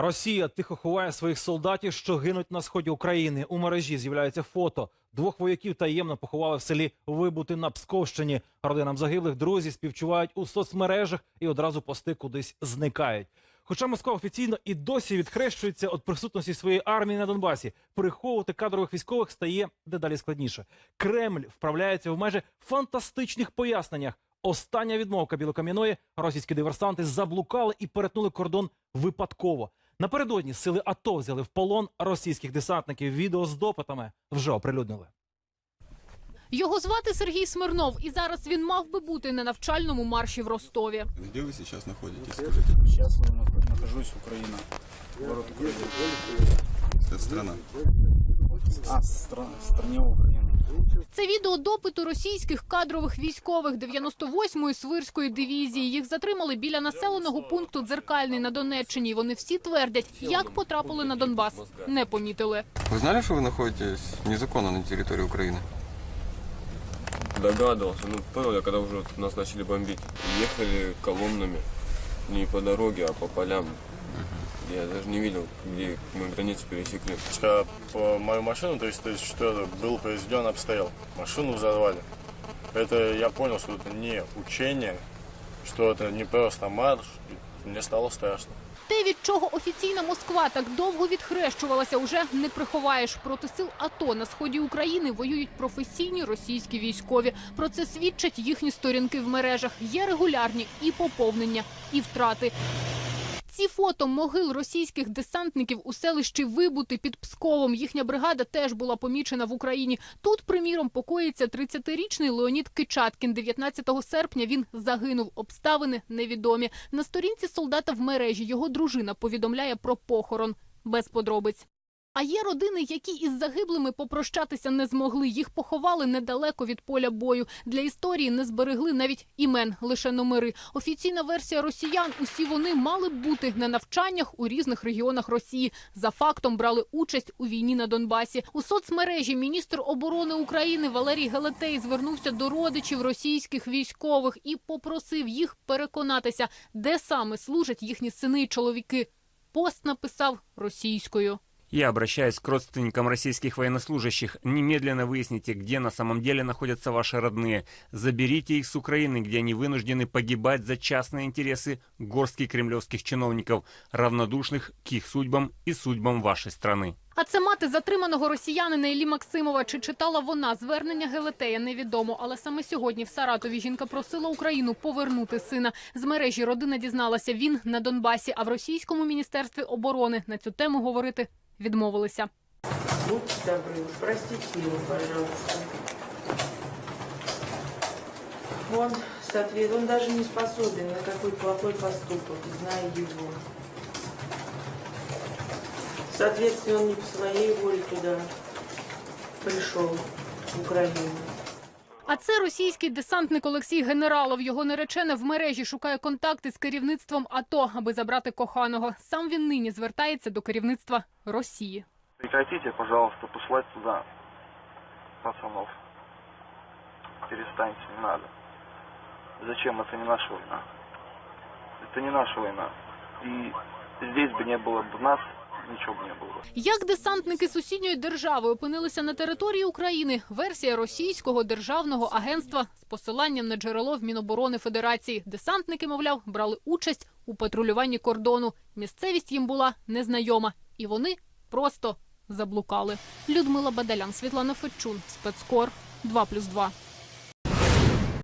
Росія тихо ховає своїх солдатів, що гинуть на сході України. У мережі з'являється фото. Двох вояків таємно поховали в селі Вибути на Псковщині. Родинам загиблих друзі співчувають у соцмережах і одразу пости кудись зникають. Хоча Москва офіційно і досі відхрещується від присутності своєї армії на Донбасі, приховувати кадрових військових стає дедалі складніше. Кремль вправляється в майже фантастичних поясненнях. Остання відмовка білокам'яної російські диверсанти заблукали і перетнули кордон випадково. Напередодні сили АТО взяли в полон російських десантників. Відео з допитами вже оприлюднили. Його звати Сергій Смирнов, і зараз він мав би бути на навчальному марші в Ростові. Где вы сейчас находитесь, скажите? Сейчас я нах- нахожусь в Украина. Город Украина. Это страна. А, стра- в стране Украина. Це відео допиту російських кадрових військових 98-ї Свирської дивізії. Їх затримали біля населеного пункту Дзеркальний на Донеччині. І Вони всі твердять, як потрапили на Донбас. Не помітили. Вы знали, что вы находитесь незаконно на территории Украины? Догадывался, ну понял я, когда уже вот нас начали бомбить. Ехали колоннами, не по дороге, а по полям. Я даже не видел, где мы границу пересекли. Когда по мою машину 334 был произведен обстрел. Машину взорвали. Это я понял, что это не учение, что это не просто марш. И Мне стало страшно. Те, від чого офіційна Москва так довго відхрещувалася, уже не приховаєш. Проти сил АТО на сході України воюють професійні російські військові. Про це свідчать їхні сторінки в мережах. Є регулярні і поповнення, і втрати. Ці фото могил російських десантників у селищі Вибути під Псковом. Їхня бригада теж була помічена в Україні. Тут, приміром, покоїться 30-річний Леонід Кичаткін. 19 серпня він загинув. Обставини невідомі. На сторінці солдата в мережі його дружина повідомляє про похорон без подробиць. А є родини, які із загиблими попрощатися не змогли. Їх поховали недалеко від поля бою. Для історії не зберегли навіть імен, лише номери. Офіційна версія росіян. Усі вони мали бути на навчаннях у різних регіонах Росії. За фактом брали участь у війні на Донбасі. У соцмережі міністр оборони України Валерій Гелетей звернувся до родичів російських військових і попросив їх переконатися, де саме служать їхні сини і чоловіки. Пост написав російською. Я обращаюсь к родственникам российских военнослужащих. Немедленно выясните, где на самом деле находятся ваши родные. Заберите их с Украины, где они вынуждены погибать за частные интересы горстки кремлевских чиновников, равнодушных к их судьбам и судьбам вашей страны. А це мати затриманого росіянина Іллі Максимова. Чи читала вона звернення Гелетея, невідомо. Але саме сьогодні в Саратові жінка просила Україну повернути сина. З мережі родина дізналася, він на Донбасі, а в російському міністерстві оборони на цю тему говорити відмовилися. Будьте добры, простите его, пожалуйста. Он, соответственно, он даже не способен на такой плохой поступок, зная его. Соответственно, он не по своей воле туда пришел, в Украину. А це російський десантник Олексій Генералов. Його наречена в мережі шукає контакти з керівництвом АТО, аби забрати коханого. Сам він нині звертається до керівництва Росії. Прекратите, пожалуйста, посылать туда пацанов. Перестаньте, не надо. Зачем? Это не наша война. Это не наша война. И здесь бы не было бы нас, ничего бы не было. Як десантники сусідньої держави опинилися на території України? Версія російського державного агентства з посиланням на джерело в Міноборони Федерації. Десантники, мовляв, брали участь у патрулюванні кордону. Місцевість їм була незнайома, і вони просто заблукали. Людмила Бадалян, Світлана Федчун, спецкор 2+,2.